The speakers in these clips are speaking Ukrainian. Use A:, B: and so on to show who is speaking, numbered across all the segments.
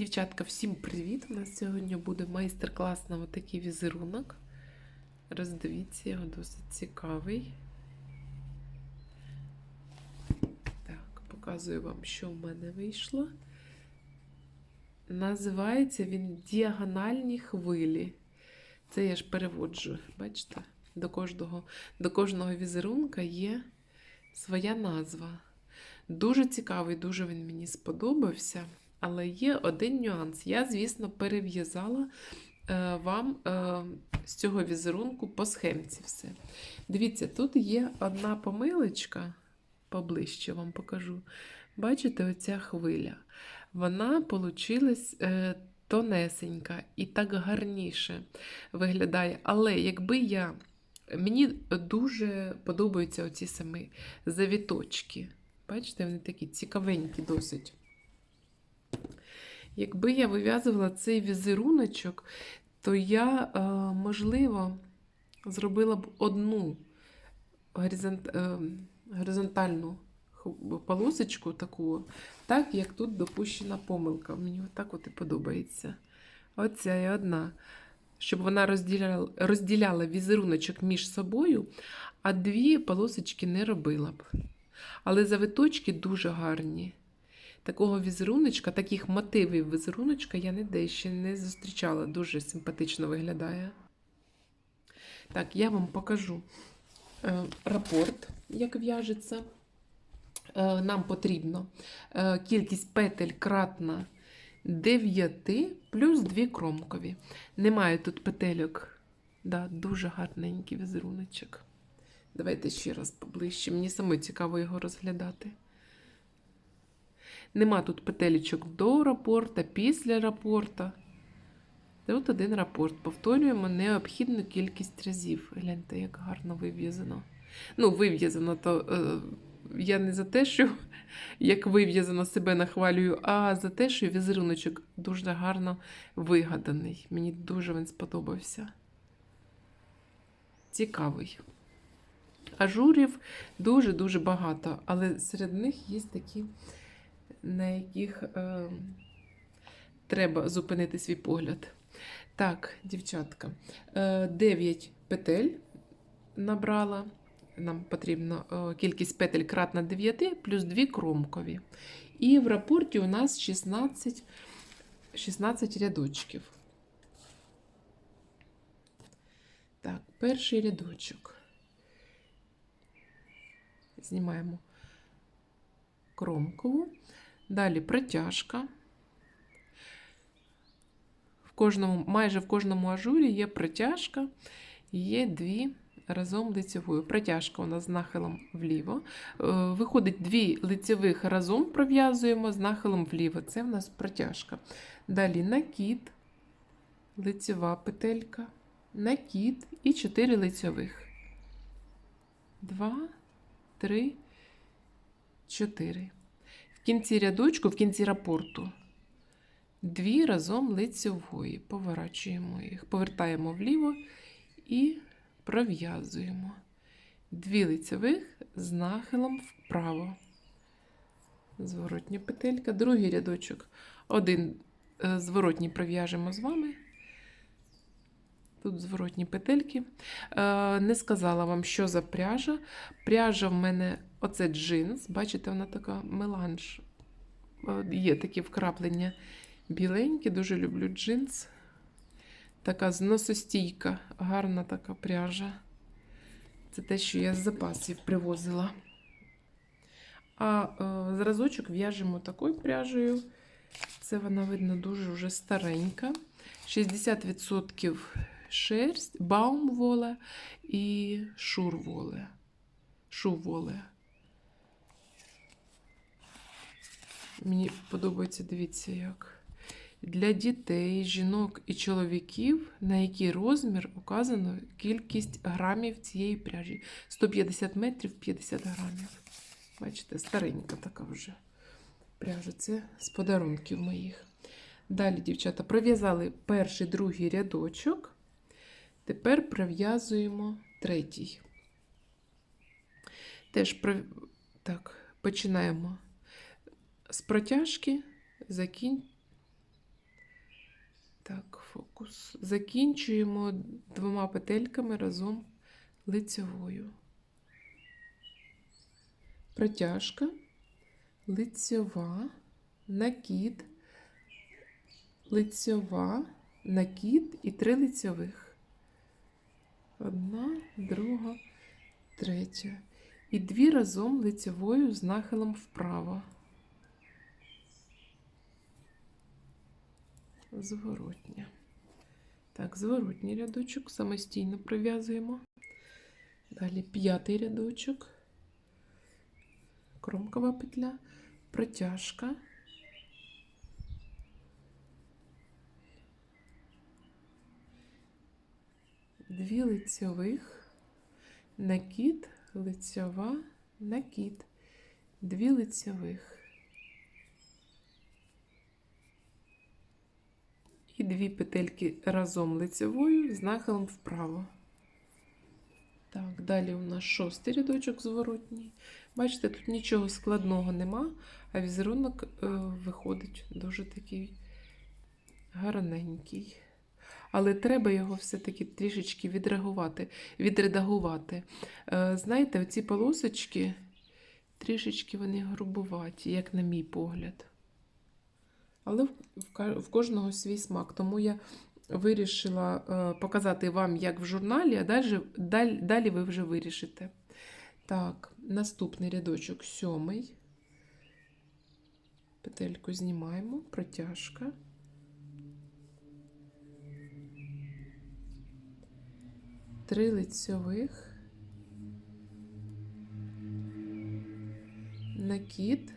A: Дівчатка, всім привіт! У нас сьогодні буде майстер-клас на отакий візерунок. Роздивіться, його досить цікавий. Так, показую вам, що в мене вийшло. Називається він Діагональні хвилі. Це я ж переводжу, бачите? До кожного, до кожного візерунка є своя назва. Дуже цікавий, дуже він мені сподобався. Але є один нюанс. Я, звісно, перев'язала е, вам е, з цього візерунку по схемці все. Дивіться, тут є одна помилочка, поближче вам покажу. Бачите, оця хвиля. Вона получилась е, тонесенька і так гарніше виглядає. Але якби я. Мені дуже подобаються оці самі завіточки. Бачите, вони такі цікавенькі досить. Якби я вив'язувала цей візеруночок, то я, е, можливо, зробила б одну е, горизонтальну полосочку таку, так як тут допущена помилка. Мені так от і подобається. Оця і одна. Щоб вона розділяла, розділяла візеруночок між собою, а дві полосочки не робила б. Але завиточки дуже гарні. Такого візеруночка, таких мотивів візеруночка я ніде ще не зустрічала. Дуже симпатично виглядає. Так, я вам покажу е, рапорт, як в'яжеться. Е, нам потрібно е, кількість петель кратна 9 плюс 2 кромкові. Немає тут петельок. Да, дуже гарненький візеруночок. Давайте ще раз поближче. Мені саме цікаво його розглядати. Нема тут петелечок до рапорта, після рапорта. От один рапорт. Повторюємо необхідну кількість разів. Гляньте, як гарно вив'язано. Ну, вив'язано, то е, я не за те, що як вив'язано себе нахвалюю, а за те, що візеруночок дуже гарно вигаданий. Мені дуже він сподобався. Цікавий. Ажурів дуже-дуже багато, але серед них є такі на яких е, треба зупинити свій погляд. Так, дівчатка, е, 9 петель набрала. Нам потрібно е, кількість петель кратна 9 плюс 2 кромкові. І в рапорті у нас 16, 16 рядочків. Так, перший рядочок. Знімаємо кромкову. Далі протяжка. В кожному, майже в кожному ажурі є протяжка, є дві разом лицевою. Протяжка у нас з нахилом вліво. Е, Виходить, дві лицевих разом пров'язуємо з нахилом вліво. Це в нас протяжка. Далі накид, лицева петелька, накид і 4 лицевих. 2, 3, 4. Кінці рядочку, в кінці рапорту, дві разом лицевої. Поворачуємо їх, повертаємо вліво і пров'язуємо. Дві лицевих з нахилом вправо. Зворотня петелька, другий рядочок. Один е, зворотній пров'яжемо з вами. Тут зворотні петельки. Е, не сказала вам, що за пряжа. Пряжа в мене оце джинс. Бачите, вона така меланж. Е, Є такі вкраплення біленькі, дуже люблю джинс. Така зносостійка, гарна така пряжа. Це те, що я з запасів привозила. А е, зразочок в'яжемо такою пряжею. Це вона, видно, дуже вже старенька. 60% шерсть, баумволе і шурволе. Шуволе. Мені подобається, дивіться, як. Для дітей, жінок і чоловіків, на який розмір указано кількість грамів цієї пряжі. 150 метрів 50 грамів. Бачите, старенька така вже пряжа. Це з подарунків моїх. Далі, дівчата, пров'язали перший другий рядочок. Тепер пров'язуємо третій. Теж про... так, починаємо з протяжки, закін... Так, фокус. Закінчуємо двома петельками разом лицьовою. Протяжка, лицьова, накид, лицьова, накид і три лицьових. Одна, друга, третя. І дві разом лицьовою з нахилом вправо. Зворотня. Так, зворотній рядочок самостійно пров'язуємо. Далі п'ятий рядочок, кромкова петля, протяжка. Дві лицьових, накид, лицьова, накид, дві лицьових. І дві петельки разом лицевою з нахилом вправо. Так, далі у нас шостий рядочок зворотній. Бачите, тут нічого складного нема, а візерунок е, виходить дуже такий гарненький. Але треба його все-таки трішечки відреагувати, відредагувати. Е, знаєте, оці полосочки трішечки вони грубуваті, як на мій погляд. Але в, кожного свій смак. Тому я вирішила е, показати вам, як в журналі, а далі, далі, ви вже вирішите. Так, наступний рядочок сьомий. Петельку знімаємо, протяжка. Три лицьових. Накид,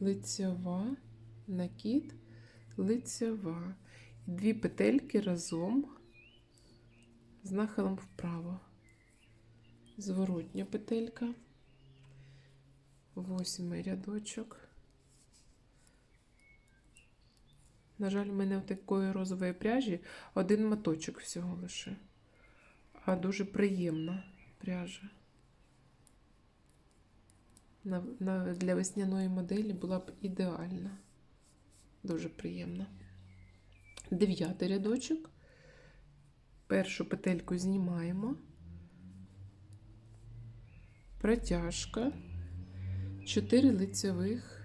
A: лицьова, накид, лицьова. І Дві петельки разом з нахилом вправо. Зворотня петелька. Восьмий рядочок. На жаль, в мене в такої розової пряжі один моточок всього лише. А дуже приємна пряжа. Для весняної моделі була б ідеальна. Дуже приємна. Дев'ятий рядочок. Першу петельку знімаємо. Протяжка. Чотири лицевих.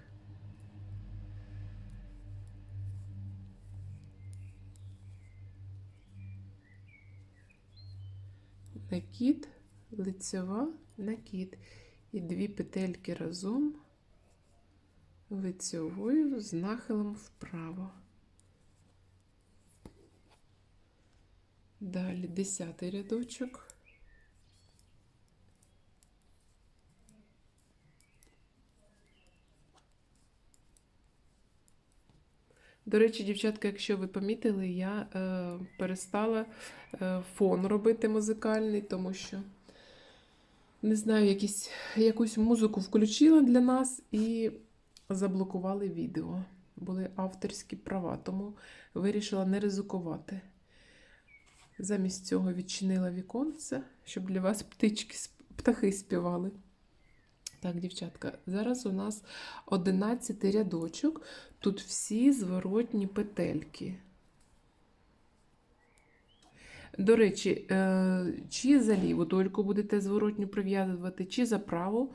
A: Накид, лицева, накид. І дві петельки разом лицевою з нахилом вправо. Далі десятий рядочок. До речі, дівчатка, якщо ви помітили, я е, перестала е, фон робити музикальний, тому що не знаю, якісь, якусь музику включила для нас і заблокували відео. Були авторські права, тому вирішила не ризикувати. Замість цього відчинила віконце, щоб для вас птички, птахи співали. Так, дівчатка, зараз у нас 11 рядочок. Тут всі зворотні петельки. До речі, е, чи за ліву дольку будете зворотню прив'язувати, чи за праву,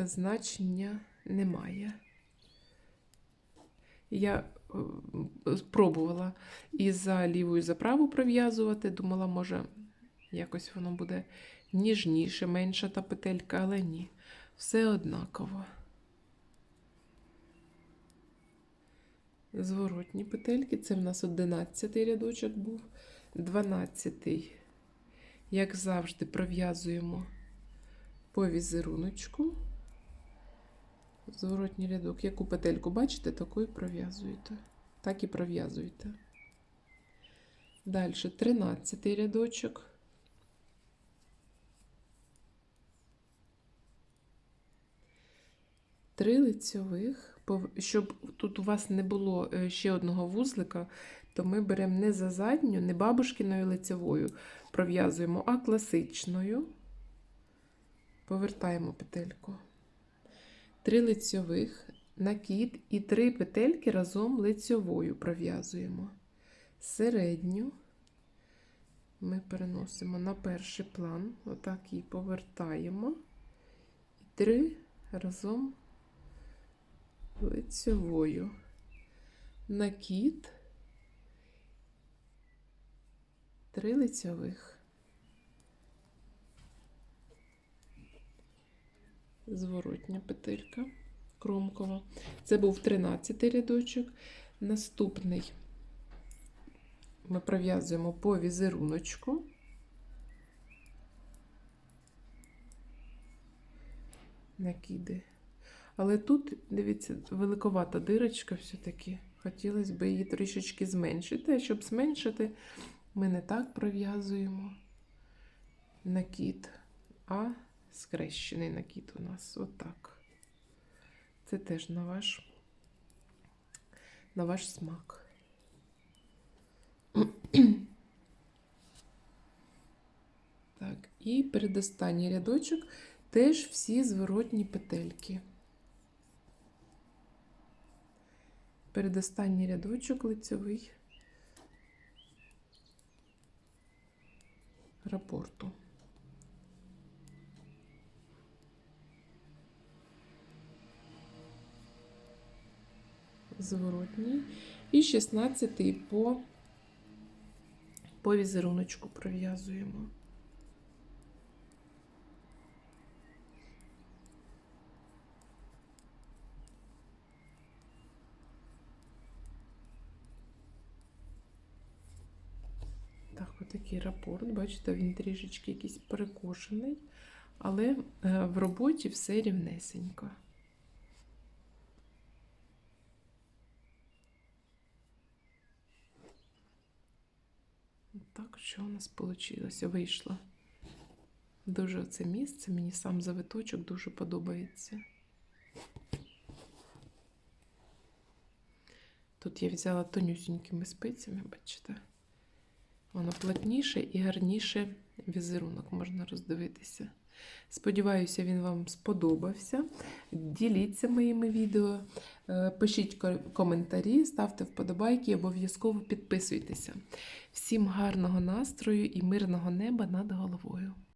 A: е, значення немає. Я е, спробувала і за ліву, і за праву прив'язувати. Думала, може, якось воно буде ніжніше, менша та петелька, але ні. Все однаково. Зворотні петельки. Це в нас 11 рядочок був. 12. Як завжди, пров'язуємо по візеруночку. Зворотній рядок. Яку петельку бачите, таку і пров'язуєте. Так і пров'язуєте. Далі 13 рядочок. Три лицьових. Щоб тут у вас не було е, ще одного вузлика, то ми беремо не за задню, не бабушкиною лицевою пров'язуємо, а класичною. Повертаємо петельку. Три лицьових, накид і три петельки разом лицьовою пров'язуємо. середню ми переносимо на перший план, отак її повертаємо. І три разом лицевою. Накид, три лицьових. Зворотня петелька кромкова. Це був 13 рядочок. Наступний ми пров'язуємо по візеруночку. Накиди. Але тут, дивіться, великовата дирочка все-таки. Хотілося б її трішечки зменшити. А щоб зменшити, ми не так пров'язуємо накид, а скрещений накид у нас. Отак. Це теж на ваш, на ваш смак. Так, і передостанній рядочок теж всі зворотні петельки. Передостанній рядочок лицевий рапорту. Зворотній. І 16 по, по візеруночку пров'язуємо. Так, отакий рапорт. Бачите, він трішечки якийсь перекошений, але е, в роботі все рівнесенько. Так, що у нас вийшло? Вийшло. Дуже це місце, мені сам завиточок дуже подобається. Тут я взяла тонюсінькими спицями, бачите? Воно плотніше і гарніше візерунок можна роздивитися. Сподіваюся, він вам сподобався. Діліться моїми відео, е, пишіть коментарі, ставте вподобайки і обов'язково підписуйтеся. Всім гарного настрою і мирного неба над головою!